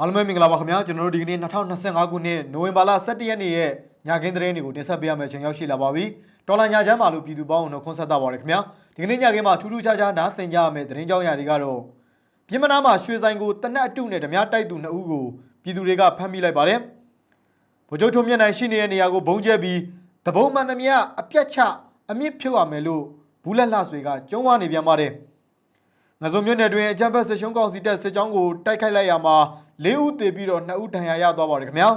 အားလုံးပဲမင်္ဂလာပါခင်ဗျာကျွန်တော်တို့ဒီကနေ့2025ခုနှစ်နိုဝင်ဘာလ17ရက်နေ့ရဲ့ညခင်းသတင်းတွေကိုတင်ဆက်ပေးရမယ့်ချိန်ရောက်ရှိလာပါပြီတော်လာညချမ်းပါလို့ပြည်သူပေါင်းတို့ခွန်ဆက်တာပါရခင်ဗျာဒီကနေ့ညခင်းမှာထူးထူးခြားခြားနားဆင်ကြရမယ့်သတင်းကြောင်းရာတွေကတော့ပြင်မနာမှာရွှေဆိုင်ကိုတနက်အတုနဲ့ဓမြတိုက်သူနှစ်ဦးကိုပြည်သူတွေကဖမ်းမိလိုက်ပါတယ်ဗိုလ်ချုပ်ထုံးမြတ်နိုင်ရှိနေတဲ့နေရာကိုဘုံကျဲပြီးတဘုံမှန်သမျှအပြတ်ချအမြင့်ဖြုတ်ရမယ်လို့ဘူးလက်လှဆွေကကျုံးဝနေပြန်ပါတယ်ငဇုံမြို့နယ်တွင်အကြမ်းဖက်စစ်ရှုံးကောင်စီတပ်စစ်ကြောင်းကိုတိုက်ခိုက်လိုက်ရမှာ ၄ဦးသေပြီးတော့2ဦးဒဏ်ရာရသွားပါတယ်ခင်ဗျာ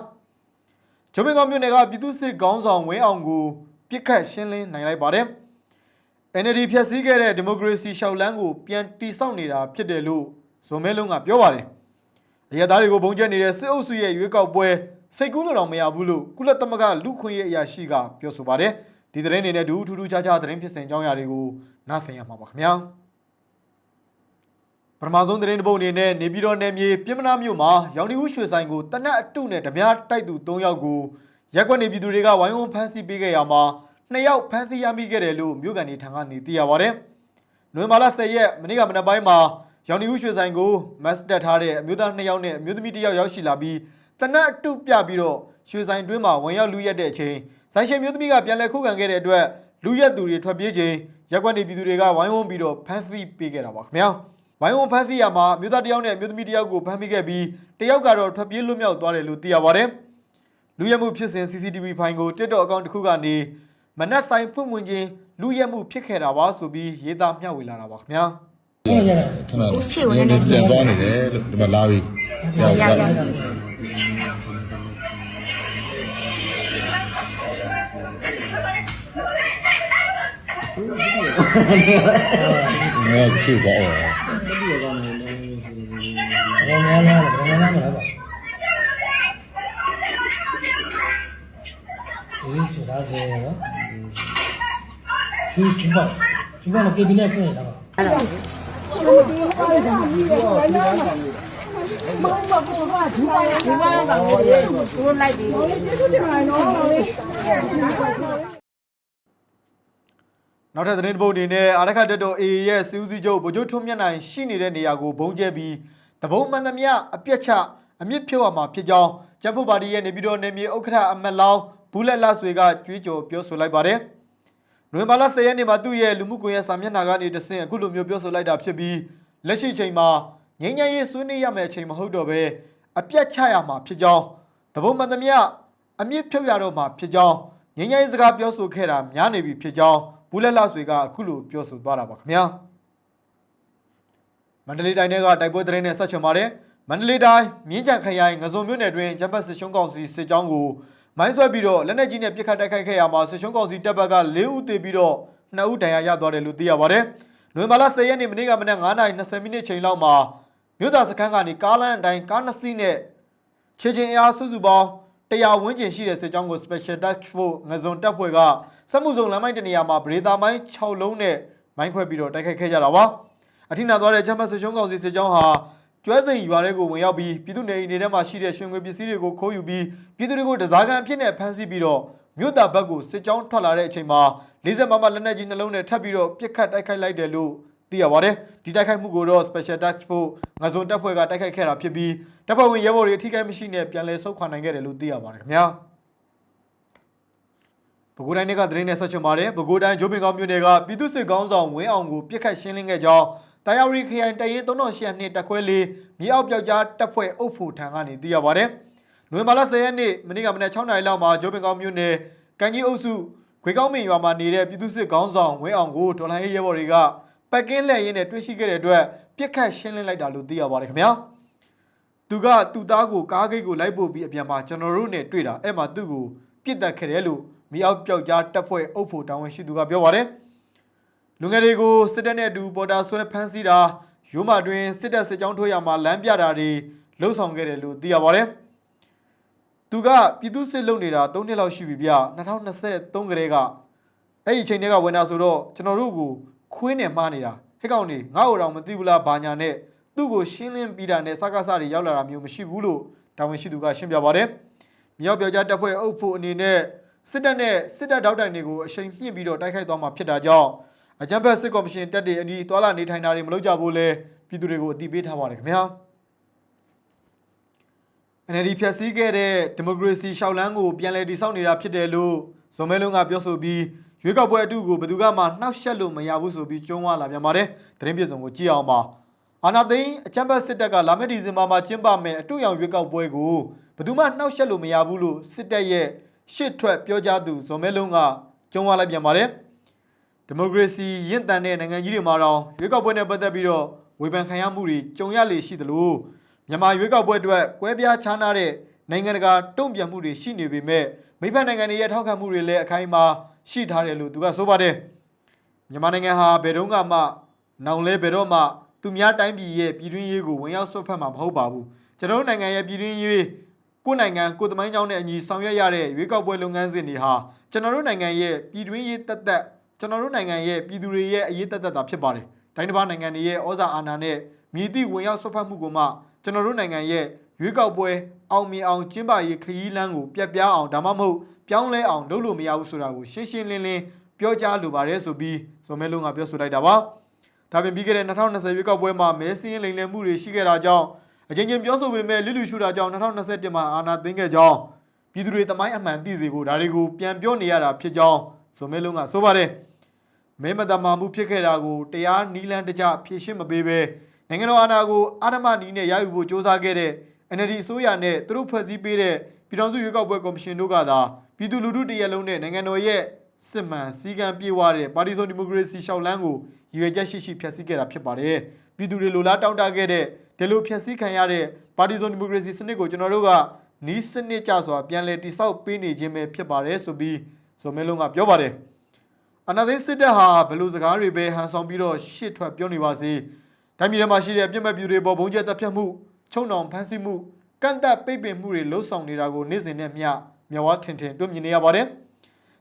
ဂျိုမင်ကောင်မြို့နယ်ကပြည်သူ့စစ်ခေါင်းဆောင်ဝင်းအောင်ကိုပြစ်ခတ်ရှင်းလင်းနိုင်လိုက်ပါတယ် NLD ဖျက်ဆီးခဲ့တဲ့ဒီမိုကရေစီရှောက်လန်းကိုပြန်တိဆောက်နေတာဖြစ်တယ်လို့ဇွန်မဲလုံးကပြောပါတယ်အရသားတွေကိုဘုံကျက်နေတဲ့စစ်အုပ်စုရဲ့ရွေးကောက်ပွဲစိတ်ကူးလို့တော့မရဘူးလို့ကုလသမဂ္ဂလူခွင့်ရေးအရာရှိကပြောဆိုပါတယ်ဒီသတင်းတွေနဲ့ဒူးထူးထူးခြားခြားသတင်းဖြစ်စဉ်အကြောင်းအရာတွေကိုနားဆင်ရမှာပါခင်ဗျာ ပထမဆုံးသတင်းတစ်ပုဒ်အနေနဲ့နေပြည်တော်နယ်မြေပြင်းမနာမြို့မှာရောင်ဒီဦးရွှေဆိုင်ကိုတနက်အတုနဲ့ဓမြတိုက်သူ၃ယောက်ကိုရက်ကွက်နေပြည်သူတွေကဝိုင်းဝန်းဖမ်းဆီးပေးခဲ့ရမှာနှစ်ယောက်ဖမ်းဆီးရမိခဲ့တယ်လို့မြို့ကန်တွေထံကနေသိရပါဗျ။နိုဝင်ဘာလ10ရက်မနေ့ကမနက်ပိုင်းမှာရောင်ဒီဦးရွှေဆိုင်ကိုမတ်တက်ထားတဲ့အမျိုးသား2ယောက်နဲ့အမျိုးသမီး1ယောက်ရောက်ရှိလာပြီးတနက်အတုပြပြီးတော့ရွှေဆိုင်တွင်းမှာဝင်ရောက်လူရက်တဲ့အချိန်ဆိုင်ရှင်မျိုးသမီးကပြန်လည်ခုခံခဲ့တဲ့အတွက်လူရက်သူတွေထွက်ပြေးချိန်ရက်ကွက်နေပြည်သူတွေကဝိုင်းဝန်းပြီးတော့ဖမ်းဆီးပေးခဲ့တာပါခင်ဗျာ။ ဝိုင်းဝန်းဖမ်းဆီးရမှာမြို့သားတစ်ယောက်နဲ့မြို့သမီးတစ်ယောက်ကိုဖမ်းမိခဲ့ပြီးတစ်ယောက်ကတော့ထွက်ပြေးလွတ်မြောက်သွားတယ်လို့သိရပါတယ်။လူရဲမှုဖြစ်စဉ် CCTV ဖိုင်ကို TikTok အကောင့်တစ်ခုကနေမနက်ဆိုင်ဖွင့်ဝင်ခြင်းလူရဲမှုဖြစ်ခဲ့တာပါဆိုပြီးရေးသားမျှဝေလာတာပါခင်ဗျာခဏပြန်သွားနေတယ်လို့ဒီမှာလာပြီရရရငါချစ်ပါအော်ဘ ယ်များလားဘယ်များလားမလားပါဒီဆိုတာစေနော်ဒီချူပါချူပါနဲ့ကေဘီနဲ့ပြင်လာပါဒီမှာကောင်လေးတွေတိုးလိုက်ပြီး။နောက်ထပ်သတင်းတစ်ပုဒ်အနေနဲ့အာရခတ်တက်တော် AA ရဲ့စီဦးစီးချုပ်ဗိုလ်ချုပ်ထွန်းမြတ်နိုင်ရှိနေတဲ့နေရာကိုဘုံကျဲပြီး တဘုံမှန်သမျှအပြက်ချအမြင့်ဖြုတ်ရမှာဖြစ်ကြောင်းကျန်းဖုတ်ပါတီရဲ့နေပြည်တော်နယ်မြေဥက္ကဋ္ဌအမတ်လောင်းဘူးလက်လဆွေကကြွေးကြော်ပြောဆိုလိုက်ပါတယ်။နိုဝင်ဘာလ10ရက်နေ့မှာသူ့ရဲ့လူမှုကွန်ရက်စာမျက်နှာကနေတဆင့်အခုလိုမျိုးပြောဆိုလိုက်တာဖြစ်ပြီးလက်ရှိချိန်မှာငြိမ်းချမ်းရေးဆွေးနွေးရမယ့်အချိန်မဟုတ်တော့ဘဲအပြတ်ချရမှာဖြစ်ကြောင်းတဘုံမှန်သမျှအမြင့်ဖြုတ်ရတော့မှာဖြစ်ကြောင်းငြိမ်းချမ်းရေးစကားပြောဆိုခဲ့တာများနေပြီဖြစ်ကြောင်းဘူးလက်လဆွေကအခုလိုပြောဆိုသွားတာပါခင်ဗျာ မန္တလေးတိုင်းကတိုက်ပွဲသတင်းနဲ့ဆက်ချင်ပါတယ်မန္တလေးတိုင်းမြင်းကြံခရိုင်ငစုံမြို့နယ်တွင်ဂျပတ်စစ်ရှုံးကောင်စီစစ်ကြောင်းကိုမိုင်းဆွဲပြီးတော့လက်နက်ကြီးနဲ့ပစ်ခတ်တိုက်ခိုက်ခဲ့ရမှာစစ်ရှုံးကောင်စီတပ်ဘက်က၄ဦးသေပြီးတော့2ဦးဒဏ်ရာရသွားတယ်လို့သိရပါတယ်။နိုဝင်ဘာလ10ရက်နေ့မနေ့ကမနက်9:20မိနစ်ချိန်လောက်မှာမြို့သားစခန်းကနေကားလမ်းအတိုင်းကားနှစ်စီးနဲ့ခြေချင်းအားစုစုပေါင်းတရားဝန်းကျင်ရှိတဲ့စစ်ကြောင်းကို Special Task Force ငဇွန်တပ်ဖွဲ့ကစက်မှုစုံလမ်းမိုင်းတနေရာမှာဗရေတာမိုင်း6လုံးနဲ့မိုင်းခွဲပြီးတော့တိုက်ခိုက်ခဲ့ကြတာပါ။ အထိနာသွားတဲ့ချမ်းမတ်စစ်ရှုံးကောင်စီစစ်ကြောင်းဟာကျွဲစိန်ရွာတွေကိုဝင်ရောက်ပြီးပြည်သူနေအိမ်တွေထဲမှာရှိတဲ့ရွှေငွေပစ္စည်းတွေကိုခိုးယူပြီးပြည်သူတွေကိုတစားကန်အဖြစ်နဲ့ဖမ်းဆီးပြီးတော့မြို့သားဘက်ကိုစစ်ကြောင်းထွက်လာတဲ့အချိန်မှာ40မမလက်နက်ကြီးနှလုံးနဲ့ထပ်ပြီးတော့ပြစ်ခတ်တိုက်ခိုက်လိုက်တယ်လို့သိရပါတယ်ဒီတိုက်ခိုက်မှုကိုတော့ Special Task Force ငဇွန်တပ်ဖွဲ့ကတိုက်ခိုက်ခဲ့တာဖြစ်ပြီးတပ်ဖွဲ့ဝင်ရဲဘော်တွေအထိကိမရှိနဲ့ပြန်လည်ဆုတ်ခွာနိုင်ခဲ့တယ်လို့သိရပါတယ်ခင်ဗျာပဲခူးတိုင်းကသတင်းနဲ့ဆက်ချင်ပါတယ်ပဲခူးတိုင်းဂျိုးပင်ကောင်းမြို့နယ်ကပြည်သူ့စစ်ကောင်းဆောင်ဝင်းအောင်ကိုပြစ်ခတ်ရှင်းလင်းခဲ့ကြောင်း တာယာရီခရိုင်တရင်3800နှစ်တက်ခွဲလေးမြေအောက်ပြောက်ကြားတပ်ဖွဲ့အုပ်ဖို့ထံကနေသိရပါတယ်နိုဝင်ဘာလ10ရက်နေ့မနေ့ကမနက်6နာရီလောက်မှာဂျိုးပင်ကောင်းမြို့နယ်ကန်ကြီးအုပ်စုခွေကောင်းမင်ရွာမှာနေတဲ့ပြည်သူ့စစ်ကောင်းဆောင်ဝင်းအောင်ကိုဒေါ်လာရေးရဲဘော်တွေကပက်ကင်းလက်ရင်းနဲ့တွေ့ရှိခဲ့တဲ့အတွက်ပြစ်ခတ်ရှင်းလင်းလိုက်တာလို့သိရပါတယ်ခင်ဗျာသူကသူ့သားကိုကားဂိတ်ကိုလိုက်ပို့ပြီးအပြန်မှာကျွန်တော်တို့နဲ့တွေ့တာအဲ့မှာသူ့ကိုပြစ်တက်ခဲ့တယ်လို့မြေအောက်ပြောက်ကြားတပ်ဖွဲ့အုပ်ဖို့တာဝန်ရှိသူကပြောပါတယ် လူငယ်တွေကိုစစ်တပ်နဲ့အတူပေါ်တာဆွဲဖမ်းဆီးတာရိုးမတွင်စစ်တပ်စစ်ကြောင်းထိုးရမှာလမ်းပြတာတွေလှုပ်ဆောင်ခဲ့တယ်လို့သိရပါတယ်။သူကပြည်သူစစ်လုပ်နေတာ၃နှစ်လောက်ရှိပြီဗျ2023ကလေးကအဲ့ဒီချိန်တည်းကဝင်တာဆိုတော့ကျွန်တော်တို့ကိုခွေးနဲ့မှားနေတာဟဲ့ကောင်နေငါ့ကိုတော့မသိဘူးလားဘာညာနဲ့သူ့ကိုရှင်းလင်းပြီးတာနဲ့စကားစားတွေရောက်လာတာမျိုးမရှိဘူးလို့တာဝန်ရှိသူကရှင်းပြပါတယ်။မြောက်ပြောက်ကြားတပ်ဖွဲ့အုပ်ဖို့အနေနဲ့စစ်တပ်နဲ့စစ်တပ်တောက်တိုင်တွေကိုအချိန်မြင့်ပြီးတော့တိုက်ခိုက်သွားမှာဖြစ်တာကြောင့် အကြံဖက်စစ်ကော်မရှင်တက်တဲ့အနီးသွာလာနေထိုင်တာတွေမလုပ်ကြဘူးလဲပြည်သူတွေကိုအတိပေးထားပါတယ်ခင်ဗျာ NLD ဖြတ်စည်းခဲ့တဲ့ဒီမိုကရေစီရှောက်လန်းကိုပြန်လည်တည်ဆောက်နေတာဖြစ်တယ်လို့ဇော်မဲလုံးကပြောဆိုပြီးရွေးကောက်ပွဲအတူကိုဘယ်သူကမှနှောက်ယှက်လို့မရဘူးဆိုပြီးကျုံးဝလာပြန်ပါတယ်သတင်းပြေဆုံးကိုကြည့်အောင်ပါအာနာသိန်းအချမ်းဘတ်စစ်တပ်ကလာမယ့်ဒီဇင်ဘာမှာကျင်းပမယ်အတူရောင်ရွေးကောက်ပွဲကိုဘယ်သူမှနှောက်ယှက်လို့မရဘူးလို့စစ်တပ်ရဲ့ရှစ်ထွက်ပြောကြားသူဇော်မဲလုံးကကျုံးဝလိုက်ပြန်ပါတယ် ဒီမိုကရေစီရင့်တန်တဲ့နိုင်ငံကြီးတွေမှာတော့ရွေးကောက်ပွဲနဲ့ပတ်သက်ပြီးတော့ဝေဖန်ခံရမှုတွေကြုံရလေရှိသလိုမြန်မာရွေးကောက်ပွဲအတွက်ကွဲပြားခြားနားတဲ့နိုင်ငံတကာတုံ့ပြန်မှုတွေရှိနေပေမဲ့မိဖက်နိုင်ငံတွေရဲ့ထောက်ခံမှုတွေလည်းအခိုင်အမာရှိထားတယ်လို့သူကဆိုပါတယ်မြန်မာနိုင်ငံဟာဘယ်တော့မှနောင်လဲဘယ်တော့မှသူများတိုင်းပြည်ရဲ့ပြည်တွင်းရေးကိုဝင်ရောက်ဆွတ်ဖက်မှာမဟုတ်ပါဘူးကျွန်တော်တို့နိုင်ငံရဲ့ပြည်တွင်းရေးကိုယ်နိုင်ငံကိုယ်သမိုင်းကြောင်းနဲ့အညီဆောင်ရွက်ရတဲ့ရွေးကောက်ပွဲလုပ်ငန်းစဉ်တွေဟာကျွန်တော်တို့နိုင်ငံရဲ့ပြည်တွင်းရေးတက်တက် ကျွန်တော်တို့နိုင်ငံရဲ့ပြည်သူတွေရဲ့အရေးသက်သက်တာဖြစ်ပါတယ်။တိုင်းတစ်ပါးနိုင်ငံတွေရဲ့ဩဇာအာဏာနဲ့မြည်သည့်ဝင်ရောက်ဆွတ်ဖက်မှုကိုမှကျွန်တော်တို့နိုင်ငံရဲ့ရွေးကောက်ပွဲအောင်မြင်အောင်ကျင်းပရေးခရီးလမ်းကိုပြတ်ပြားအောင်ဒါမှမဟုတ်ပြောင်းလဲအောင်လုပ်လို့မရဘူးဆိုတာကိုရှင်းရှင်းလင်းလင်းပြောကြားလိုပါတယ်ဆိုပြီးဇော်မဲလုံးကပြောဆိုလိုက်တာပါ။ဒါပြင်ပြီးခဲ့တဲ့2020ရွေးကောက်ပွဲမှာမဲစင်းလိမ်လည်မှုတွေရှိခဲ့တာကြောင့်အချင်းချင်းပြောဆိုပေမဲ့လူလူရှုတာကြောင့်2021မှာအာဏာသိမ်းခဲ့ကြောင်းပြည်သူတွေတမိုင်းအမှန်သိစေဖို့ဒါတွေကိုပြန်ပြောနေရတာဖြစ်ကြောင်းဇော်မဲလုံးကဆိုပါတယ်။ မဲမတမာမှုဖြစ်ခဲ့တာကိုတရားနီးလန်းတကြဖြေရှင်းမပေးဘဲနိုင်ငံတော်အာဏာကိုအာဏာမနီးနဲ့ရယူဖို့စ조사ခဲ့တဲ့ NLD အစိုးရနဲ့သူတို့ဖွဲ့စည်းပေးတဲ့ပြည်ထောင်စုရွေးကောက်ပွဲကော်မရှင်တို့ကသာပြည်သူလူထုတရက်လုံးနဲ့နိုင်ငံတော်ရဲ့စစ်မှန်စည်းကမ်းပြေဝတဲ့ပါတီစုံဒီမိုကရေစီရှောက်လန်းကိုရည်ရွယ်ချက်ရှိရှိဖျက်ဆီးခဲ့တာဖြစ်ပါတယ်ပြည်သူတွေလိုလားတောင်းတခဲ့တဲ့ဒီလိုဖျက်ဆီးခံရတဲ့ပါတီစုံဒီမိုကရေစီစနစ်ကိုကျွန်တော်တို့ကနီးစနစ်ကြစွာပြန်လည်တည်ဆောက်ပေးနေခြင်းပဲဖြစ်ပါတယ်ဆိုပြီးဇော်မဲလုံးကပြောပါတယ် အနာသိန်းစစ်တပ်ဟာဘယ်လိုစကားတွေပဲဟန်ဆောင်ပြီးတော့ရှစ်ထွက်ပြောနေပါစေတိုင်းပြည်ထဲမှာရှိတဲ့အပြစ်မဲ့ပြည်တွေပေါ်ဘုံကျက်တပ်ဖြတ်မှုချုံနှောင်ဖမ်းဆီးမှုကန့်တပ်ပိတ်ပင်မှုတွေလှုပ်ဆောင်နေတာကိုနေ့စဉ်နဲ့မျှမျက်ဝါးထင်ထင်တွေ့မြင်နေရပါတယ်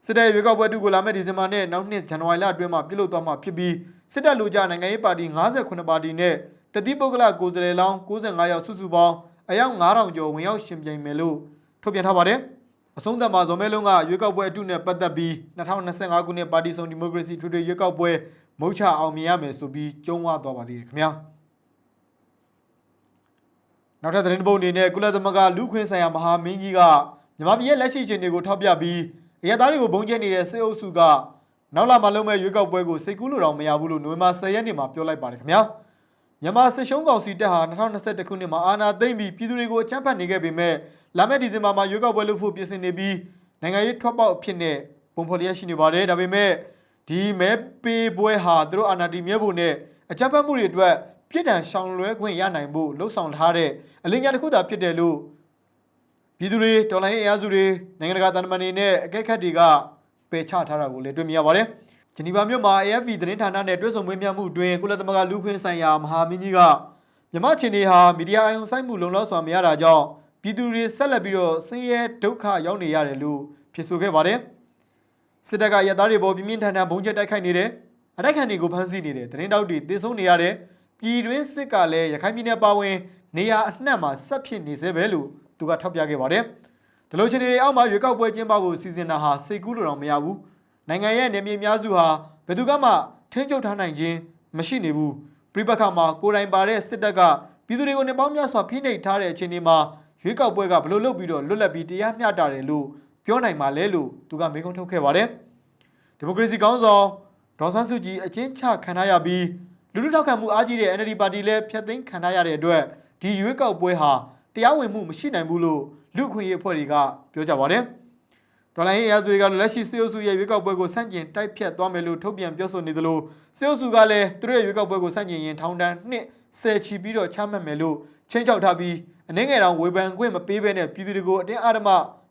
စစ်တပ်ရဲ့ရွေးကောက်ပွဲတုကိုလာမယ့်ဒီဇင်ဘာနဲ့နောက်နှစ်ဇန်နဝါရီလအတွင်းမှာပြုလုပ်သွားမှာဖြစ်ပြီးစစ်တပ်လူကြနိုင်ငံရေးပါတီ58ပါတီနဲ့တတိပုဂ္ဂလကိုယ်စားလှယ်လောင်း95ယောက်စုစုပေါင်းအယောက်9000ကျော်ဝင်ရောက်ရှင်ပြိုင်မယ်လို့ထုတ်ပြန်ထားပါတယ် အဆုံးသတ်မှာဇော်မဲလုံးကရွေးကောက်ပွဲအတုနဲ့ပတ်သက်ပြီး2025ခုနှစ်ပါတီစုံဒီမိုကရေစီထွေထွေရွေးကောက်ပွဲမုတ်ချအောင်မြင်ရမယ်ဆိုပြီးကြုံးဝသွားပါသေးတယ်ခင်ဗျာနောက်ထပ်သတင်းတစ်ပုဒ်အနေနဲ့ကုလသမဂ္ဂလူခွင့်ဆိုင်ရာမဟာမင်းကြီးကမြန်မာပြည်ရဲ့လက်ရှိအခြေအနေကိုထောက်ပြပြီးအရသားတွေကိုဘုံကျဲနေတဲ့စေအုပ်စုကနောက်လာမှလုံးမဲ့ရွေးကောက်ပွဲကိုစိတ်ကူးလို့တော့မရဘူးလို့နိုဝင်ဘာ10ရက်နေ့မှာပြောလိုက်ပါတယ်ခင်ဗျာ မြန်မာစစ်ရှုံးကောင်စီတပ်ဟာ2021ခုနှစ်မှာအာဏာသိမ်းပြီးပြည်သူတွေကိုအကြမ်းဖက်နေခဲ့ပေမဲ့လာမယ့်ဒီဇင်ဘာမှာရွေးကောက်ပွဲလုပ်ဖို့ပြင်ဆင်နေပြီးနိုင်ငံရေးထွက်ပေါက်အဖြစ်နဲ့ပုံဖော်လျက်ရှိနေပါတယ်ဒါပေမဲ့ဒီမဲပေးပွဲဟာသူတို့အာဏာတည်မြဲဖို့နဲ့အကြမ်းဖက်မှုတွေအတွက်ပြည်ထန်ရှောင်လွဲခွင့်ရနိုင်ဖို့လှုံ့ဆော်ထားတဲ့အလင်းညာတစ်ခုသာဖြစ်တယ်လို့ပြည်သူတွေတော်လိုင်းရေးအင်အားစုတွေနိုင်ငံတကာတန်တမန်တွေနဲ့အကဲခတ်တွေကပယ်ချထားတာကိုလည်းတွေ့မြင်ရပါတယ်။ ဂျနီဗာမြို့မှာ AFP သတင်းဌာနနဲ့တွေ့ဆုံမေးမြန်းမှုအတွင်းကုလသမဂ္ဂလူ့ခွင့်ဆိုင်ရာမဟာမင်းကြီးကမြန်မာချင်းတွေဟာမီဒီယာအယုံဆိုင်မှုလုံလောက်စွာမရတာကြောင့်ပြည်သူတွေဆက်လက်ပြီးတော့ဆင်းရဲဒုက္ခရောက်နေရတယ်လို့ဖြစ်ဆိုခဲ့ပါတယ်။စစ်တပ်ကရသားတွေပေါ်ပြင်းပြင်းထန်ထန်ဘုံကျက်တိုက်ခိုက်နေတယ်။အတိုက်ခံတွေကိုဖမ်းဆီးနေတယ်။သတင်းတောက်တွေတေဆုံးနေရတယ်။ပြည်တွင်းစစ်ကလည်းရခိုင်ပြည်နယ်ပါဝင်နေရာအနှံ့မှာဆက်ဖြစ်နေစေပဲလို့သူကထောက်ပြခဲ့ပါတယ်။ဒီလိုချင်းတွေအောက်မှာရွေးကောက်ပွဲကျင်းပဖို့စီစဉ်တာဟာစိတ်ကူးလို့တော့မရဘူး။ နိုင်ငံရဲ့နေမြေများစုဟာဘယ်သူကမှထိန်းချုပ်ထားနိုင်ခြင်းမရှိနေဘူးပြိပခါမှာကိုယ်တိုင်ပါတဲ့စစ်တပ်ကပြည်သူတွေကိုနေပေါင်းများစွာဖိနှိပ်ထားတဲ့အချိန်ဒီမှာရွေးကောက်ပွဲကဘလို့လုပ်ပြီးတော့လွတ်လပ်ပြီးတရားမျှတတယ်လို့ပြောနိုင်ပါလဲလို့သူကမေးခွန်းထုတ်ခဲ့ပါတယ်ဒီမိုကရေစီကောင်းဆောင်ဒေါ်ဆန်းစုကြည်အချင်းချခံထားရပြီးလူထုထောက်ခံမှုအားကြီးတဲ့ NLD ပါတီလည်းဖျက်သိမ်းခံထားရတဲ့အတွက်ဒီရွေးကောက်ပွဲဟာတရားဝင်မှုမရှိနိုင်ဘူးလို့လူ့အခွင့်အရေးအဖွဲ့တွေကပြောကြပါတယ် ဒေါ်လာရေးရာစုတွေကလက်ရှိစေအုပ်စုရဲ့ရွေးကောက်ပွဲကိုဆန့်ကျင်တိုက်ဖြတ်သွားမယ်လို့ထုတ်ပြန်ပြောဆိုနေသလိုစေအုပ်စုကလည်းသူတို့ရဲ့ရွေးကောက်ပွဲကိုဆန့်ကျင်ရင်ထောင်ဒဏ်နှစ်ဆယ်ချီပြီးတော့ချမှတ်မယ်လို့ချင်းချောက်ထားပြီးအနေငယ်တောင်ဝေဖန်ခွင့်မပေးဘဲနဲ့ပြည်သူတွေကိုအတင်းအဓမ္မ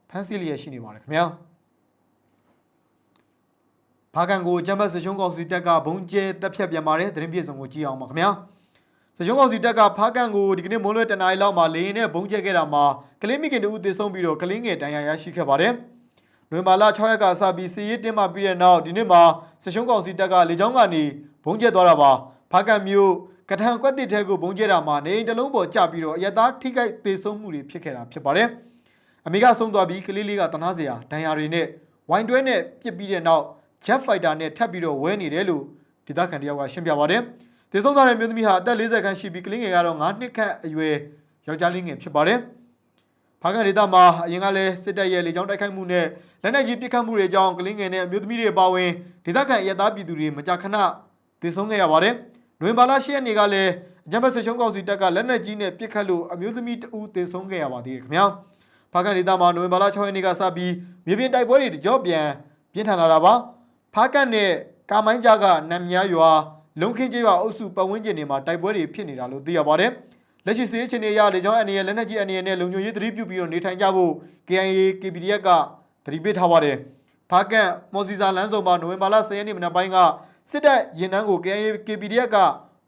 ဖမ်းဆီးလျက်ရှိနေပါတယ်ခင်ဗျာဖာကန်ကိုကျမ်းပတ်စရှုံးကောင်စီတပ်ကဘုံကျဲတက်ဖြတ်ပြန်ပါတယ်သတင်းပြေဆုံးကိုကြည့်အောင်ပါခင်ဗျာစရှုံးကောင်စီတပ်ကဖာကန်ကိုဒီကနေ့မွန်းလွဲတနားရီလောက်မှာလေရင်နဲ့ဘုံကျဲခဲ့တာမှာကလေးမိခင်တို့ဦးသေဆုံးပြီးတော့ကလေးငယ်တန်ရာရရှိခဲ့ပါတယ် နိုဝင်ဘာလ6ရက်ကစပြီးစီရေးတင်းမှပြီးတဲ့နောက်ဒီနေ့မှာစရှုံးကောင်စီတပ်ကလေကြောင်းကနေဘုံကျဲသွားတာပါဖားကန်မျိုးကထံကွက်တစ်ထဲကိုဘုံကျဲတာမှာနေအိမ်တစ်လုံးပေါ်ကျပြီးတော့အရသားထိခိုက်သေဆုံးမှုတွေဖြစ်ခဲ့တာဖြစ်ပါတယ်အမေကဆုံးသွားပြီးကလေးလေးကတနာစရာဒဏ်ရာတွေနဲ့ဝိုင်တွဲနဲ့ပြစ်ပြီးတဲ့နောက် Jet Fighter နဲ့ထပ်ပြီးတော့ဝဲနေတယ်လို့ဒေသခံတယောက်ကရှင်းပြပါတယ်သေဆုံးသွားတဲ့မျိုးသမီးဟာအသက်40ခန့်ရှိပြီးကလေးငယ်ကတော့9နှစ်ခန့်အရွယ်ယောက်ျားလေးငယ်ဖြစ်ပါတယ် ဖားကန်ဒေသမှာအရင်ကလည်းစစ်တပ်ရဲ့လေကြောင်းတိုက်ခိုက်မှုနဲ့လက်နက်ကြီးပစ်ခတ်မှုတွေကြောင့်ကလင်းငယ်နဲ့အမျိုးသမီးတွေပါဝင်ဒေသခံရဲသားပြည်သူတွေမကြာခဏတည်ဆုံးခဲ့ရပါတယ်။နိုဝင်ဘာလ10ရက်နေ့ကလည်းအကြမ်းဖက်စစ်ရှုံးကောင်စီတပ်ကလက်နက်ကြီးနဲ့ပစ်ခတ်လို့အမျိုးသမီးတဦးတည်ဆုံးခဲ့ရပါသေးတယ်ခင်ဗျာ။ဖားကန်ဒေသမှာနိုဝင်ဘာလ6ရက်နေ့ကစပြီးမြေပြင်တိုက်ပွဲတွေတကြော့ပြန်ပြင်းထန်လာတာပါ။ဖားကန်နဲ့ကာမိုင်းကြားကနမ်မြားရွာလုံခင်းကျေးရွာအုပ်စုပတ်ဝန်းကျင်တွေမှာတိုက်ပွဲတွေဖြစ်နေတာလို့သိရပါတယ်။ လက်ရှိစစ်ရေးချင်းတွေအရလေကြောင်းအနေနဲ့လက်နက်ကြီးအနေနဲ့လုံခြုံရေးသတိပြုပြီးတော့နေထိုင်ကြဖို့ KIA KPDF ကသတိပေးထားပါတယ်။ဖားကန်မော်စီစာလမ်းစုံမှာနိုဝင်ဘာလ10ရက်နေ့မနက်ပိုင်းကစစ်တပ်ရင်နှန်းကို KIA KPDF က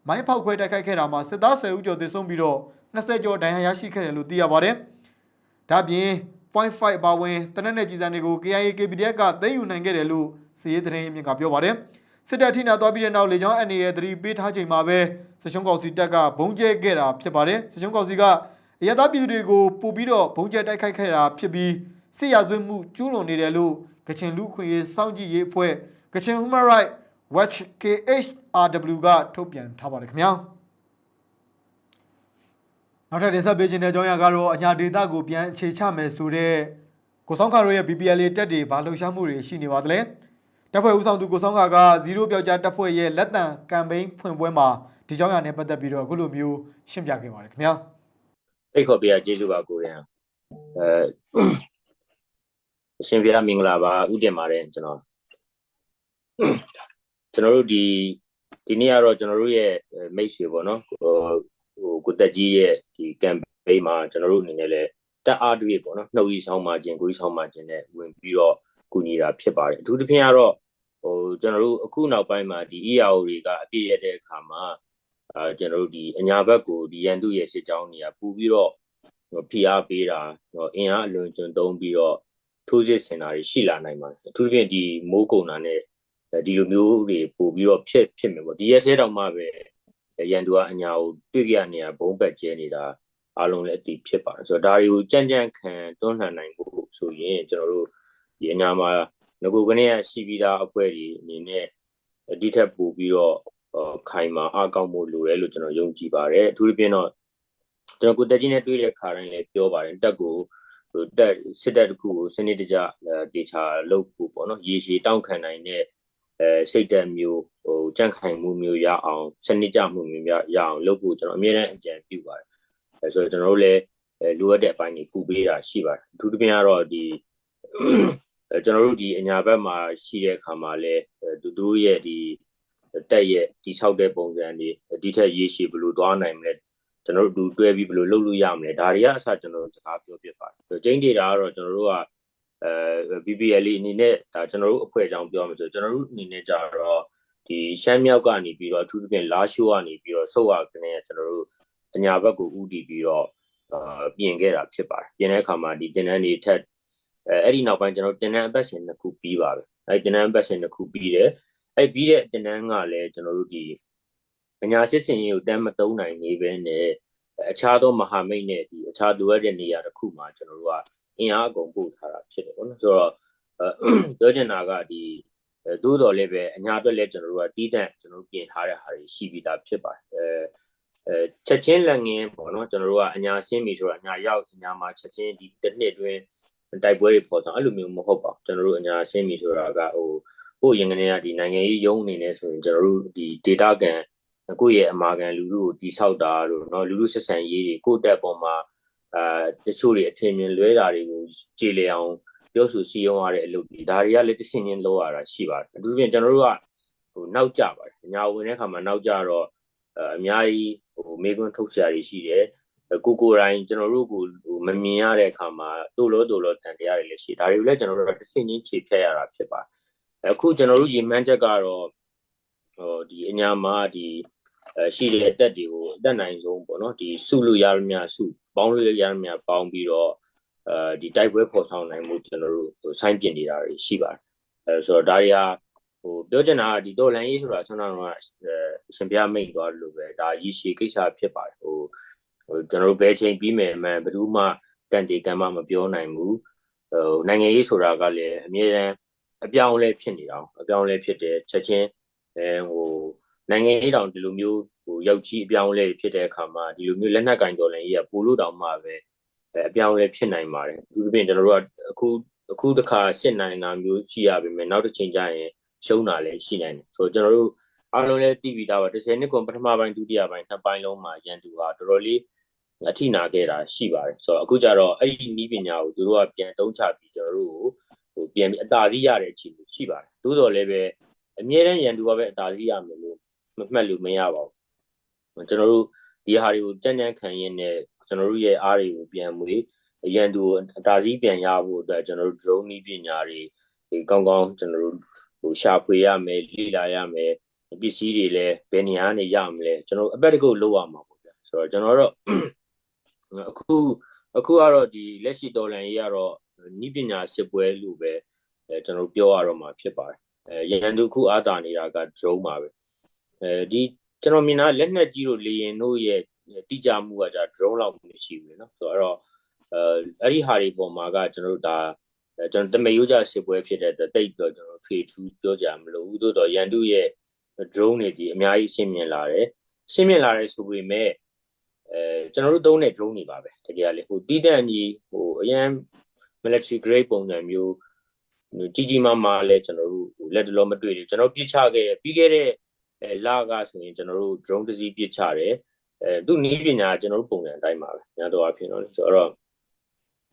မိုင်းဖောက်ခွဲတိုက်ခိုက်ခဲ့တာမှာစစ်သား10ဦးကျော်သေဆုံးပြီးတော့20ကျော်ဒဏ်ရာရရှိခဲ့တယ်လို့သိရပါတယ်။ဒါ့အပြင်0.5ပါဝင်တနက်နဲ့ကြီးစံတွေကို KIA KPDF ကသိမ်းယူနိုင်ခဲ့တယ်လို့စီရေးသတင်းအမြင့်ကပြောပါတယ်။ စစ်တပ်ထိနာသွားပြီးတဲ့နောက်လေကြောင်းအနေနဲ့သတိပေးထားချိန်မှာပဲစရှုံးကောင်စီတပ်ကဘုံကျဲခဲ့တာဖြစ်ပါတယ်။စရှုံးကောင်စီကအရသာပြည်သူတွေကိုပို့ပြီးတော့ဘုံကျဲတိုက်ခိုက်ခဲ့တာဖြစ်ပြီးစစ်ရာဇဝတ်မှုကျူးလွန်နေတယ်လို့ကချင်လူခွင့်ရေးစောင့်ကြည့်ရေးအဖွဲ့ကချင် Human Rights Watch KHRW ကထုတ်ပြန်ထားပါတယ်ခင်ဗျာနောက်ထပ်တင်ဆက်ပေးခြင်းတဲ့အကြောင်းအရာကတော့အညာဒေတာကိုပြန်အခြေချမယ်ဆိုတဲ့ကိုဆောင်ခါရိုရဲ့ BPL တက်တွေဘာလှုပ်ရှားမှုတွေရှိနေပါသလဲ တပ်ဖွဲ့ဦးဆောင်သူကိုဆောင်ခါက0ပြောက်ကြားတပ်ဖွဲ့ရဲ့လက်တံကမ်ပိန်းဖွင့်ပွဲမှာဒီကြောင်းအရာနဲ့ပတ်သက်ပြီးတော့အခုလိုမျိုးရှင်းပြခဲ့ပါတယ်ခင်ဗျာဖိတ်ခေါ်ပေးရကျေးဇူးပါကိုရန်အဲအရှင်ပြမင်္ဂလာပါဥတင်ပါတယ်ကျွန်တော်ကျွန်တော်တို့ဒီဒီနေ့ကတော့ကျွန်တော်တို့ရဲ့မိတ်ဆွေပေါ့နော်ဟိုဟိုကိုတက်ကြီးရဲ့ဒီ campaign မှာကျွန်တော်တို့အနေနဲ့လည်းတက်အားတွေပေါ့နော်နှုတ်ကြီးဆောင်မှခြင်းကိုကြီးဆောင်မှခြင်းနဲ့ဝင်ပြီးတော့ ကူညီတာဖြစ်ပါတယ်အထူးသဖြင့်ကတော့ဟိုကျွန်တော်တို့အခုနောက်ပိုင်းမှာဒီ EAO တွေကအပြည့်ရတဲ့အခါမှာအာကျွန်တော်တို့ဒီအညာဘက်ကိုဒီရန်သူရဲ့စစ်ကြောင်းတွေကပူပြီးတော့ဖိအားပေးတာအင်အားအလွန်ကျွံသုံးပြီးတော့ထိုးစစ်ဆင်တာတွေရှိလာနိုင်ပါတယ်အထူးသဖြင့်ဒီမိုးကုံတာနဲ့ဒီလိုမျိုးတွေပို့ပြီးတော့ဖြစ်ဖြစ်မယ်ပေါ့ဒီရက်သေးတောင်မှပဲရန်သူကအညာကိုတွေ့ကြရနေတာဘုံဘက်ကျဲနေတာအားလုံးလည်းအတိဖြစ်ပါတယ်ဆိုတော့ဒါတွေကိုကြံ့ကြံ့ခံတွန်းလှန်နိုင်ဖို့ဆိုရင်ကျွန်တော်တို့ ဒီအညာမှာငကိုကနေရရှိပြီးသားအဖွဲ့တွေအနေနဲ့ဒီထက်ပိုပြီးတော့ခိုင်မာအကောင့်မှုလိုတယ်လို့ကျွန်တော်ယုံကြည်ပါတယ်အထူးသဖြင့်တော့ကျွန်တော်ကိုတက်ကြီးနဲ့တွေ့တဲ့ခါတိုင်းလည်းပြောပါတယ်တက်ကိုဟိုတက်စစ်တပ်တခုကိုစနစ်တကျဒေချာလုပ်ဖို့ပေါ့နော်ရေရှည်တောင့်ခံနိုင်တဲ့အဲစိတ်တက်မျိုးဟိုကြန့်ခိုင်မှုမျိုးရအောင်စနစ်ကျမှုမျိုးရအောင်လုပ်ဖို့ကျွန်တော်အမြဲတမ်းအကြံပြုပါတယ်အဲဆိုတော့ကျွန်တော်တို့လည်းလိုအပ်တဲ့အပိုင်းကိုကူပေးတာရှိပါတယ်အထူးသဖြင့်ကတော့ဒီအဲ ကျွန်တော်တို့ဒီအညာဘက်မှာရှိတဲ့အခါမှာလည်းသူတို့ရဲ့ဒီတက်ရဲ့ဒီဆောက်တဲ့ပုံစံတွေဒီထက်ရေရှည်ဘယ်လိုသွားနိုင်မလဲကျွန်တော်တို့တွဲပြီးဘယ်လိုလုပ်လို့ရမလဲဒါတွေကအစကျွန်တော်တို့စကားပြောပြပါတယ်ကျင်းဒေတာကတော့ကျွန်တော်တို့ကအဲ BBL အနေနဲ့ဒါကျွန်တော်တို့အဖွဲ့အကြောင်းပြောမယ်ဆိုကျွန်တော်တို့အနေနဲ့ကြတော့ဒီရှမ်းမြောက်ကနေပြီးတော့အထူးသဖြင့်လာရှိုးကနေပြီးတော့ဆုတ်ရကနေကျွန်တော်တို့အညာဘက်ကိုဥတည်ပြီးတော့အာပြင်ခဲ့တာဖြစ်ပါတယ်ပြင်တဲ့အခါမှာဒီတင်တန်းတွေထက် အဲအဲ့ဒီနောက်ပိုင်းကျွန်တော်တင်တန်းအပတ်စဉ်တစ်ခုပြီးပါပဲအဲ့တင်တန်းအပတ်စဉ်တစ်ခုပြီးတယ်အဲ့ပြီးတဲ့တင်တန်းကလည်းကျွန်တော်တို့ဒီပညာစစ်စင်ရေးကိုတမ်းမသုံးနိုင်နေပဲနဲ့အခြားသောမဟာမိတ်နဲ့ဒီအခြားလိုအပ်တဲ့နေရာတစ်ခုမှာကျွန်တော်တို့ကအင်အားအကုန်ပို့ထားတာဖြစ်တယ်ပေါ့နော်ဆိုတော့ပြောချင်တာကဒီတိုးတော်လည်းပဲအညာအတွက်လည်းကျွန်တော်တို့ကတီးတန့်ကျွန်တော်တို့ပြင်ထားတဲ့ဟာတွေရှိပြီးသားဖြစ်ပါတယ်အဲအဲချက်ချင်းလက်ငင်းပေါ့နော်ကျွန်တော်တို့ကအညာရှင်းပြီဆိုတာအညာရောက်အညာမှာချက်ချင်းဒီတစ်နှစ်တွင်း တိုက်ပွဲတွေပေါ်ဆောင်အဲ့လိုမျိုးမဟုတ်ပါဘူးကျွန်တော်တို့အညာရှင်းပြီဆိုတာကဟိုဟိုရင်ကနေကဒီနိုင်ငံရေးရုံးအနေနဲ့ဆိုရင်ကျွန်တော်တို့ဒီ data ကန်ကိုယ့်ရဲ့အမာခံလူလူကိုတိဆောက်တာတို့เนาะလူလူဆက်ဆံရေးတွေကိုယ့်တက်ပေါ်မှာအာတချို့တွေအထင်မြင်လွဲတာတွေကိုကြည်လျအောင်ပြောဆိုစီရင်ရတဲ့အလုပ်တွေဒါတွေကလည်းတစ်ဆင့်ချင်းလုပ်ရတာရှိပါတယ်အထူးသဖြင့်ကျွန်တော်တို့ကဟိုနောက်ကျပါတယ်ညာဝင်တဲ့ခါမှာနောက်ကျတော့အများကြီးဟိုမေကွန်းထုတ်ရှာတွေရှိတယ် ကိုကိုတိုင်းကျွန်တော်တို့ကိုဟိုမမြင်ရတဲ့အခါမှာတို့လို့တို့လို့တန်တရားတွေလည်းရှိဒါတွေကိုလည်းကျွန်တော်တို့ကတစ်ဆင့်ချင်းခြေဖြတ်ရတာဖြစ်ပါတယ်အခုကျွန်တော်တို့ရေမှန်းချက်ကတော့ဟိုဒီအညာမှာဒီအဲရှိတဲ့တက်တွေကိုအတက်နိုင်ဆုံးပေါ့နော်ဒီစုလို့ရရမြစုပေါင်းလို့ရရမြပေါင်းပြီးတော့အဲဒီတိုက်ပွဲဖော်ဆောင်နိုင်မှုကျွန်တော်တို့ဟိုဆိုင်းပြင်နေတာတွေရှိပါတယ်အဲဆိုတော့ဒါတွေကဟိုပြောချင်တာကဒီတော်လန်ရေးဆိုတာကျွန်တော်တို့ကအရှင်ပြမိတ်သွားလို့ပဲဒါရည်ရှိကိစ္စဖြစ်ပါတယ်ဟိုဟို ကျွန်တော်တို့ဘယ်ချိန်ပြီးမယ်မှဘယ်သူမှတန်တေကံမှမပြောနိုင်ဘူးဟိုနိုင်ငံရေးဆိုတာကလည်းအမြဲတမ်းအပြောင်းလဲဖြစ်နေတာအပြောင်းလဲဖြစ်တယ်ချက်ချင်းအဲဟိုနိုင်ငံရေးတောင်ဒီလိုမျိုးဟိုရောက်ကြီးအပြောင်းလဲဖြစ်တဲ့အခါမှာဒီလိုမျိုးလက်နက်ကင်တော်လည်းကြီးကပို့လို့တောင်မှပဲအဲအပြောင်းအလဲဖြစ်နိုင်ပါတယ်ဒီပြင်ကျွန်တော်တို့ကအခုအခုတစ်ခါရှင်းနိုင်တာမျိုးရှိရပါမယ်နောက်တစ်ချိန်ကျရင်ရှုံးတာလည်းရှိနိုင်တယ်ဆိုတော့ကျွန်တော်တို့အားလုံးလည်းတည်ပြီးသားပါ10နှစ်ကွန်ပထမပိုင်းဒုတိယပိုင်းနှစ်ပိုင်းလုံးမှာရန်သူဟာတော်တော်လေး အထိနာခဲ့တာရှိပါတယ်ဆိုတော့အခုကျတော့အဲ့ဒီနီးပညာကိုသူတို့ကပြန်တုံးချပြီးကျွန်တော်တို့ကိုဟိုပြန်ပြီးအသာစီးရတဲ့အခြေအနေရှိပါတယ်သို့တော်လည်းပဲအမြဲတမ်းရန်သူကပဲအသာစီးရမယ်လို့မမှတ်လို့မရပါဘူးကျွန်တော်တို့ဒီဟာတွေကိုကြံ့ကြံ့ခံရင်းနဲ့ကျွန်တော်တို့ရဲ့အားတွေကိုပြန်မွေးရန်သူအသာစီးပြန်ရဖို့အတွက်ကျွန်တော်တို့ drone နီးပညာတွေဒီကောင်းကောင်းကျွန်တော်တို့ဟိုရှာဖွေရမယ်လေ့လာရမယ်ပစ္စည်းတွေလည်းဘယ်နေရာနေရမလဲကျွန်တော်အပက်တကုတ်လောက်ရမှာပေါ့ဗျာဆိုတော့ကျွန်တော်တို့ အခုအခုကတော့ဒီလက်ရှိတော်လန်ရေးကတော့နီးပညာစစ်ပွဲလို့ပဲအဲကျွန်တော်ပြောရတော့မှာဖြစ်ပါတယ်အဲရန်သူအခုအားတာနေတာက drone ပါပဲအဲဒီကျွန်တော်မြင်တာလက်နက်ကြီးတို့လေရင်တို့ရဲ့တိကျမှုကじゃ drone လောက်မရှိဘူးเนาะဆိုတော့အဲအဲ့ဒီဟာတွေပုံမှာကကျွန်တော်တို့ဒါကျွန်တော်တမေယိုးကြစစ်ပွဲဖြစ်တဲ့အတွက်တိတ်ပြောကျွန်တော်ဖေထူးပြောကြမလို့ဘူးသို့တော့ရန်သူရဲ့ drone တွေဒီအများကြီးရှင်းမြင်လာတယ်ရှင်းမြင်လာတယ်ဆိုပေမဲ့ အဲကျွန်တော်တို့သုံးတဲ့ drone တွေပါပဲတကယ်လေဟိုတီးတန့်ကြီးဟိုအရန် military grade ပုံစံမျိုးကြီးကြီးမားမားလဲကျွန်တော်တို့လက်တလုံးမတွေ့ဘူးကျွန်တော်ပြစ်ချခဲ့ပြီးခဲ့တဲ့အဲလာကဆိုရင်ကျွန်တော်တို့ drone တစ်စီးပြစ်ချတယ်အဲသူနီးပညာကျွန်တော်တို့ပုံစံအတိုင်းပါပဲညာတော့အဖြစ်တော့ဆိုတော့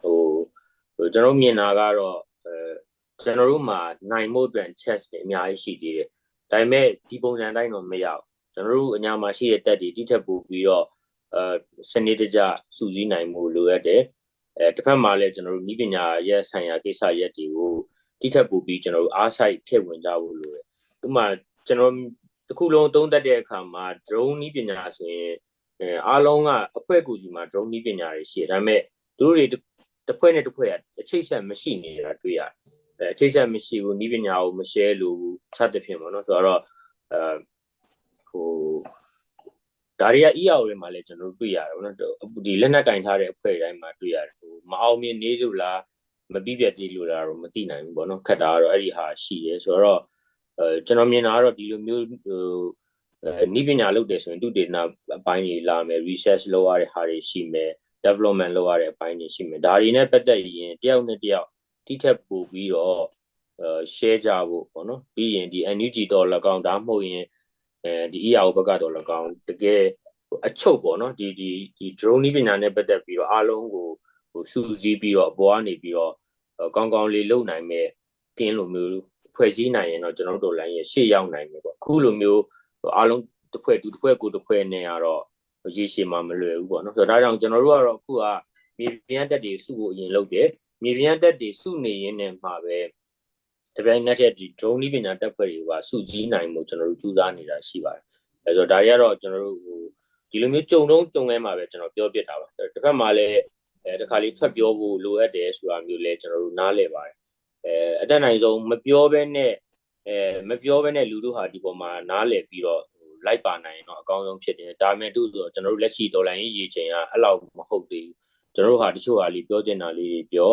ဟိုဟိုကျွန်တော်မြင်တာကတော့အဲကျွန်တော်တို့မှာနိုင်မို့အတွက် chess တွေအများကြီးရှိသေးတယ်ဒါပေမဲ့ဒီပုံစံတိုင်းတော့မရဘူးကျွန်တော်တို့အညာမှာရှိတဲ့တက်တွေတိထက်ပိုပြီးတော့ အဲစနစ်တကျစူးစီးနိုင်မှုလိုအပ်တယ်အဲတစ်ဖက်မှာလည်းကျွန်တော်တို့ဤပညာရဲ့ဆိုင်ရာကိစ္စရက်တွေကိုတိထက်ပိုပြီးကျွန်တော်တို့အားဆိုင်ထည့်ဝင်ကြဖို့လိုတယ်ဥပမာကျွန်တော်တစ်ခုလုံးသုံးသပ်တဲ့အခါမှာ drone ဤပညာဆိုရင်အဲအားလုံးကအဖွဲကူကြီးမှာ drone ဤပညာတွေရှိတယ်ဒါပေမဲ့သူတို့တွေတစ်ဖွဲ့နဲ့တစ်ဖွဲ့ကအချိတ်ဆက်မရှိနေတာတွေ့ရတယ်အဲအချိတ်ဆက်မရှိဘူးဤပညာကိုမ share လို့စသဖြင့်ပေါ့နော်ဆိုတော့အဲဟို ဒါတွေက EAO တွေမှာလည်းကျွန်တော်တို့တွေ့ရတယ်ဗောနော်ဒီလက်နက်ကင်ထားတဲ့အဖွဲ့တိုင်းမှာတွေ့ရတယ်ဟိုမအောင်မြင်နေကြလားမပြီးပြတ်သေးလို့လားတော့မသိနိုင်ဘူးဗောနော်ခက်တာကတော့အဲ့ဒီဟာရှိရဲဆိုတော့အဲကျွန်တော်မြင်တာကတော့ဒီလိုမျိုးဟိုအဲနိပညာလုပ်တယ်ဆိုရင်သူတေသနာအပိုင်းကြီးလာမယ် research လုပ်ရတဲ့ဟာတွေရှိမယ် development လုပ်ရတဲ့အပိုင်းတွေရှိမယ်ဒါတွေနဲ့ပတ်သက်ရင်တယောက်နဲ့တယောက်တိထက်ပို့ပြီးတော့အဲ share ကြဖို့ပေါ့နော်ပြီးရင်ဒီ NUG တော့၎င်းဒါမှမဟုတ်ရင် အဲဒီ EAO ဘက်ကတော့၎င်းတကယ်အချုပ်ပေါ့နော်ဒီဒီဒီ drone နည်းပညာနဲ့ပတ်သက်ပြီးတော့အားလုံးကိုဟိုစူးစီးပြီးတော့အပေါ်ကနေပြီးတော့ကောင်းကောင်းလေးလုပ်နိုင်မဲ့တင်းလိုမျိုးဖွဲ့စည်းနိုင်ရင်တော့ကျွန်တော်တို့လိုင်းရဲ့ရှေ့ရောက်နိုင်မယ်ပေါ့အခုလိုမျိုးအားလုံးတစ်ဖွဲ့တူတစ်ဖွဲ့ကိုတစ်ဖွဲ့နဲ့ကတော့ရေရှည်မှာမလွယ်ဘူးပေါ့နော်ဆိုတော့ဒါကြောင့်ကျွန်တော်တို့ကတော့အခုကမြေပြင်တက်တွေစုဖို့အရင်လုပ်တယ်မြေပြင်တက်တွေစုနေရင်းနဲ့မှာပဲ တပြိုင်နက်တည်းဒီ drone နည်းပညာတက်ဖွဲ့တွေကစုစည်းနိုင်မှုကျွန်တော်တို့ကြိုးစားနေတာရှိပါတယ်အဲဆိုတော့ဒါတွေကတော့ကျွန်တော်တို့ဟိုဒီလိုမျိုးကြုံတော့ကြုံလဲမှာပဲကျွန်တော်ပြောပြတာပါတစ်ဖက်မှာလည်းအဲတခါလေးထွက်ပြောဖို့လိုအပ်တယ်ဆိုတာမျိုးလဲကျွန်တော်တို့နားလည်ပါတယ်အဲအတက်နိုင်ဆုံးမပြောဘဲနဲ့အဲမပြောဘဲနဲ့လူတို့ဟာဒီပေါ်မှာနားလည်ပြီးတော့လိုက်ပါနိုင်တော့အကောင်းဆုံးဖြစ်တယ်ဒါပေမဲ့တို့ဆိုကျွန်တော်တို့လက်ရှိဒေါ်လာရင်းရေချိန်ကအဲ့လောက်မဟုတ်သေးဘူးကျွန်တော်တို့ဟာတချို့ဟာလေးပြောတင်တာလေးတွေပြော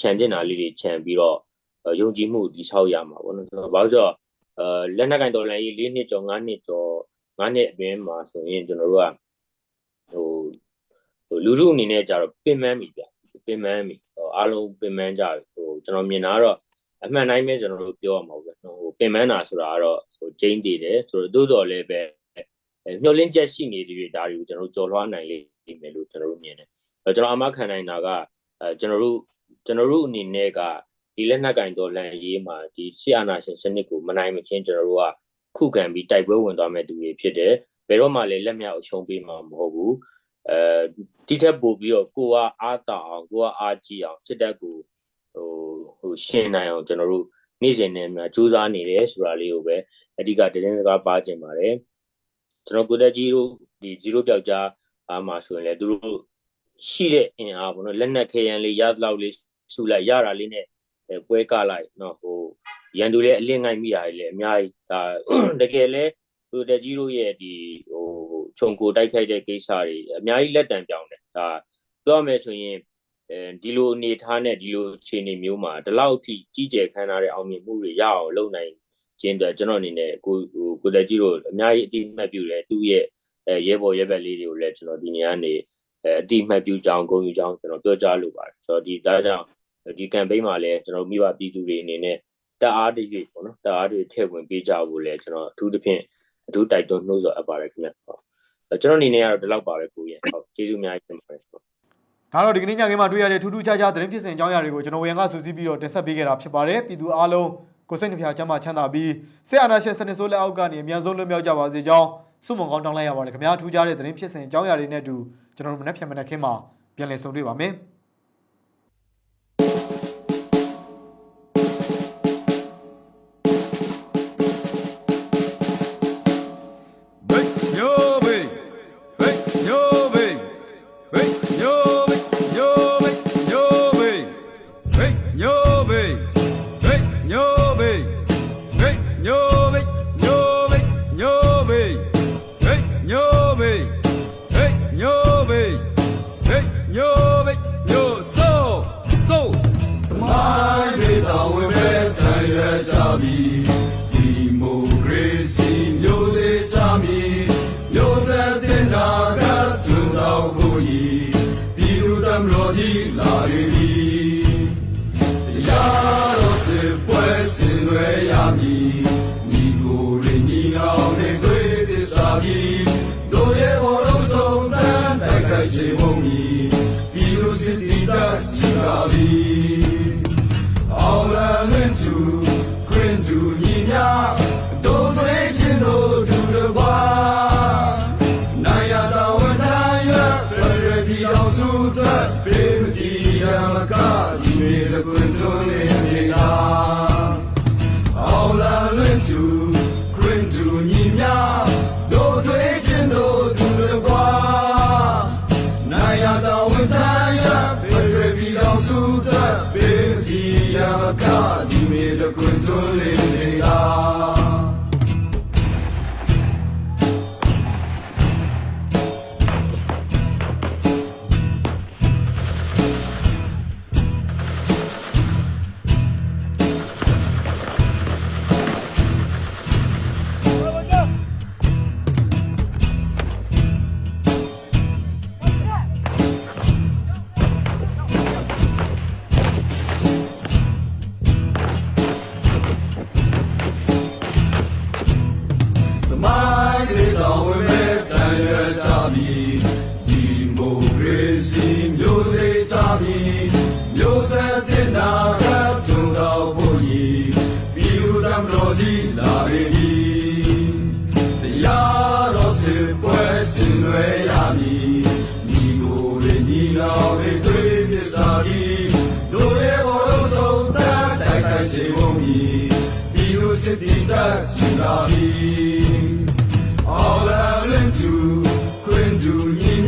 ခြံတင်တာလေးတွေခြံပြီးတော့ ယုံကြည်မှုတည်ဆောက်ရမှာပေါ့နော်ဆိုတော့ဘာလို့ဆိုတော့အဲလက်နက်ကင်ဒေါ်လာရေး၄နှစ်ကျော်၅နှစ်ကျော်၅နှစ်အတွင်းမှာဆိုရင်ကျွန်တော်တို့ကဟိုဟိုလူလူအနေနဲ့ကြတော့ပင်မန်းပြီဗျပင်မန်းပြီဟိုအားလုံးပင်မန်းကြပြီဟိုကျွန်တော်မြင်တာကတော့အမှန်တိုင်းပဲကျွန်တော်တို့ပြောရမှာပဲဟိုပင်မန်းတာဆိုတာကတော့ဟိုကျင်းတည်တယ်ဆိုတော့တိုးတော်လည်းပဲမျှော်လင့်ချက်ရှိနေတဲ့တွေဒါတွေကိုကျွန်တော်တို့ကြော်လွှားနိုင်လိမ့်မယ်လို့ကျွန်တော်တို့မြင်တယ်အဲကျွန်တော်အမခံနိုင်တာကအဲကျွန်တော်တို့ကျွန်တော်တို့အနေနဲ့က ဒီလက်နက်ကင်တော်လန်ရေးမှာဒီဆီအာနာရှင်စနစ်ကိုမနိုင်မချင်းကျွန်တော်တို့ကခုခံပြီးတိုက်ပွဲဝင်သွားမဲ့သူတွေဖြစ်တယ်ဘယ်တော့မှလည်းလက်မြောက်အရှုံးပေးမှာမဟုတ်ဘူးအဲဒီထက်ပိုပြီးတော့ကိုကအားတောအောင်ကိုကအားကြီးအောင်စစ်တပ်ကိုဟိုဟိုရှင်းနိုင်အောင်ကျွန်တော်တို့နေ့စဉ်နဲ့များကြိုးစားနေတယ်ဆိုတာလေးကိုပဲအဓိကတင်းစကားပါကျင်ပါတယ်ကျွန်တော်ကိုတက်ကြီးတို့ဒီ0ပြောက်ကြားအားမှာဆိုရင်လည်းသူတို့ရှိတဲ့အင်အားပေါ့နော်လက်နက်ခဲယမ်းလေးရလောက်လေးစုလိုက်ရတာလေးနဲ့ ပွဲကလိုက်နော်ဟိုရန်သူလည်းအလင့်ငိုက်မိတာလည်းအများကြီးဒါတကယ်လဲသူတက်ကြီးတို့ရဲ့ဒီဟိုခြုံကိုတိုက်ခိုက်တဲ့ကိစ္စတွေအများကြီးလက်တံပြောင်းတယ်ဒါပြောရမယ်ဆိုရင်အဲဒီလိုအနေထားနဲ့ဒီလိုအခြေအနေမျိုးမှာဒီလောက်ထိကြီးကျယ်ခမ်းနားတဲ့အောင်မြင်မှုတွေရအောင်လုပ်နိုင်ခြင်းအတွက်ကျွန်တော်အနေနဲ့ကိုဟိုကိုတက်ကြီးတို့အများကြီးအတိအမှတ်ပြုတယ်သူ့ရဲ့အဲရဲဘော်ရဲဘက်လေးတွေကိုလည်းကျွန်တော်ဒီနေရာနေအဲအတိအမှတ်ပြုကြောင်းဂုဏ်ယူကြောင်းကျွန်တော်ပြောကြားလိုပါတယ်ဆိုတော့ဒီဒါကြောင့် ဒီ campaign မှာလည်းကျွန်တော်မိဘပြည်သူတွေအနေနဲ့တအားတရွေ့ပေါ့နော်တအားတွေထည့်ဝင်ပေးကြဖို့လည်းကျွန်တော်အထူးသဖြင့်အထူးတိုက်တွန်းနှိုးဆော်အပ်ပါတယ်ခင်ဗျဟုတ်အဲကျွန်တော်အနေနဲ့ကတော့ဒီလောက်ပါပဲကိုရင်ဟုတ်ကျေးဇူးအများကြီးတင်ပါတယ်ဟုတ်ဒါတော့ဒီကနေ့ညခင်းမှာတွေ့ရတဲ့ထူးထူးခြားခြားသတင်းဖြစ်စဉ်အကြောင်းအရာတွေကိုကျွန်တော်ဝေယံကစူးစီးပြီးတော့တင်ဆက်ပေးခဲ့တာဖြစ်ပါတယ်ပြည်သူအားလုံးကိုယ်စိတ်နှပြချမ်းသာချမ်းသာပြီးဆေးအာနာရှင်စနစ်ဆိုးလက်အောက်ကနေအမြန်ဆုံးလွတ်မြောက်ကြပါစေကြောင်းဆုမွန်ကောင်းတောင်းလိုက်ရပါတယ်ခင်ဗျာထူးခြားတဲ့သတင်းဖြစ်စဉ်အကြောင်းအရာတွေနဲ့အတူကျွန်တော်တို့မနေ့ဖြန်မနေ့ခင်းမှာပြန်လည်ဆုံတွေ့ပါမယ် မေဟေးညိုမေဟေးညိုမေဟေးညိုမေညိုဆိုဆိုမိုင်းဒေတာဝင်ပဲတိုင်ရချပြီ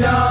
No.